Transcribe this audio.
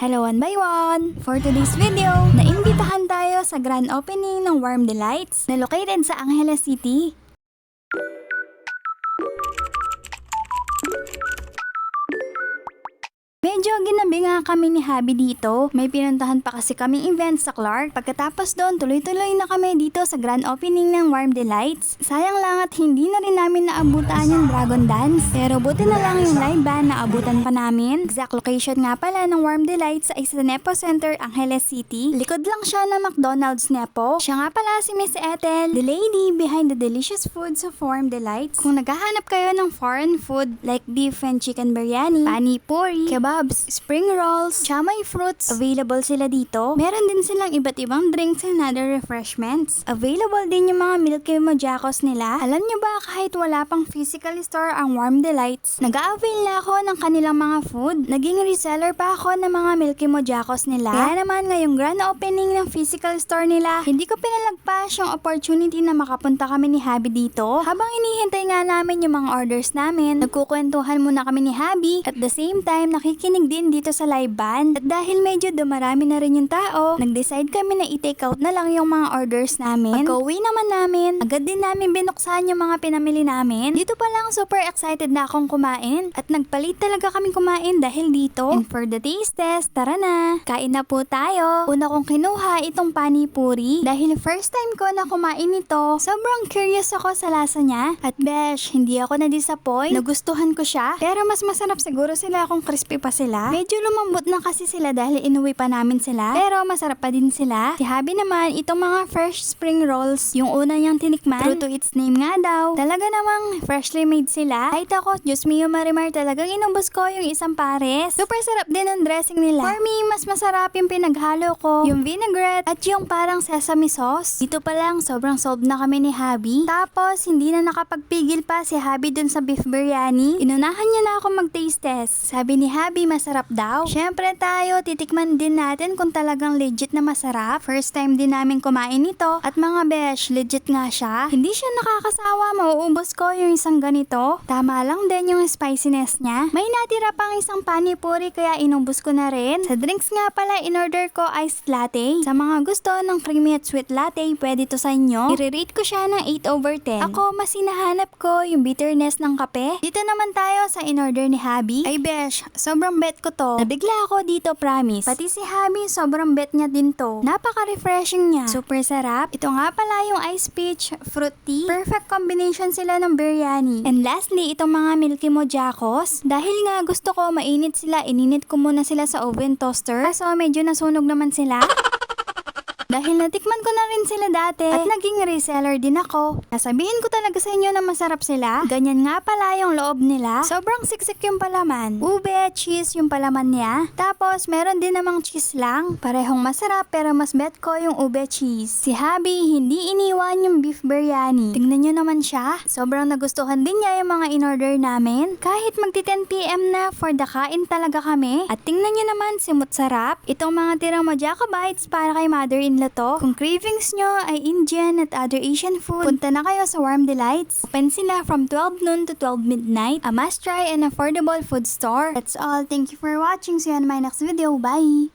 Hello one by one! For today's video, naimbitahan tayo sa grand opening ng Warm Delights na located sa Angeles City. Medyo ginabi nga kami ni Habi dito. May pinuntahan pa kasi kaming event sa Clark. Pagkatapos doon, tuloy-tuloy na kami dito sa grand opening ng Warm Delights. Sayang lang at hindi na rin namin naabutan yung Dragon Dance. Pero buti na lang yung live band na abutan pa namin. Exact location nga pala ng Warm Delights ay sa Nepo Center, Angeles City. Likod lang siya ng McDonald's Nepo. Siya nga pala si Miss Ethel, the lady behind the delicious foods of Warm Delights. Kung naghahanap kayo ng foreign food like beef and chicken biryani, pani puri, kebabs, spring rolls, chamay fruits, available sila dito. Meron din silang iba't ibang drinks and other refreshments. Available din yung mga Milky Mojakos nila. Alam nyo ba kahit wala pang physical store ang Warm Delights, nag-avail na ako ng kanilang mga food. Naging reseller pa ako ng mga Milky Mojakos nila. Kaya naman ngayong grand opening ng physical store nila, hindi ko pinalagpas yung opportunity na makapunta kami ni Habi dito. Habang inihintay nga namin yung mga orders namin, nagkukwentuhan muna kami ni Habi. At the same time, nakikinig din dito sa live band. At dahil medyo dumarami na rin yung tao, nag-decide kami na i-take out na lang yung mga orders namin. Pagka-uwi naman namin, agad din namin binuksan yung mga pinamili namin. Dito pa lang super excited na akong kumain. At nagpalit talaga kami kumain dahil dito. And for the taste test, tara na. Kain na po tayo. Una kong kinuha itong pani puri. Dahil first time ko na kumain ito, sobrang curious ako sa lasa niya. At besh, hindi ako na-disappoint. Nagustuhan ko siya. Pero mas masarap siguro sila kung crispy pa sila. Medyo lumambot na kasi sila dahil inuwi pa namin sila. Pero masarap pa din sila. Si Habi naman, itong mga fresh spring rolls, yung una niyang tinikman, true to its name nga daw. Talaga namang freshly made sila. Kahit ako, Diyos mio marimar, talagang inubos ko yung isang pares. Super sarap din ang dressing nila. For me, mas masarap yung pinaghalo ko. Yung vinaigrette at yung parang sesame sauce. Dito pa lang, sobrang solved na kami ni Habi. Tapos, hindi na nakapagpigil pa si Habi dun sa beef biryani. Inunahan niya na ako mag-taste test. Sabi ni Habi, masarap daw. Syempre tayo, titikman din natin kung talagang legit na masarap. First time din namin kumain nito. At mga besh, legit nga siya. Hindi siya nakakasawa, mauubos ko yung isang ganito. Tama lang din yung spiciness niya. May natira pang isang panipuri kaya inubos ko na rin. Sa drinks nga pala, in-order ko iced latte. Sa mga gusto ng creamy at sweet latte, pwede to sa inyo. I-rate ko siya ng 8 over 10. Ako, mas hinahanap ko yung bitterness ng kape. Dito naman tayo sa in-order ni Habi. Ay besh, sobrang bet ko to. Nabigla ako dito, promise. Pati si Habi, sobrang bet niya din to. Napaka-refreshing niya. Super sarap. Ito nga pala yung ice peach fruit tea. Perfect combination sila ng biryani. And lastly, itong mga Milky Mojakos. Dahil nga gusto ko mainit sila, ininit ko muna sila sa oven toaster. Kaso medyo nasunog naman sila. Dahil natikman ko na rin sila dati at naging reseller din ako. Nasabihin ko talaga sa inyo na masarap sila. Ganyan nga pala yung loob nila. Sobrang siksik yung palaman. Ube, cheese yung palaman niya. Tapos meron din namang cheese lang. Parehong masarap pero mas bet ko yung ube cheese. Si Habi hindi iniwan yung beef biryani. Tingnan nyo naman siya. Sobrang nagustuhan din niya yung mga in-order namin. Kahit magti 10pm na for the kain talaga kami. At tingnan nyo naman simut sarap. Itong mga tirang Mojaka bites para kay mother-in-law to. Kung cravings nyo ay Indian at other Asian food, punta na kayo sa Warm Delights. Open sila from 12 noon to 12 midnight. A must try and affordable food store. That's all. Thank you for watching. See you on my next video. Bye!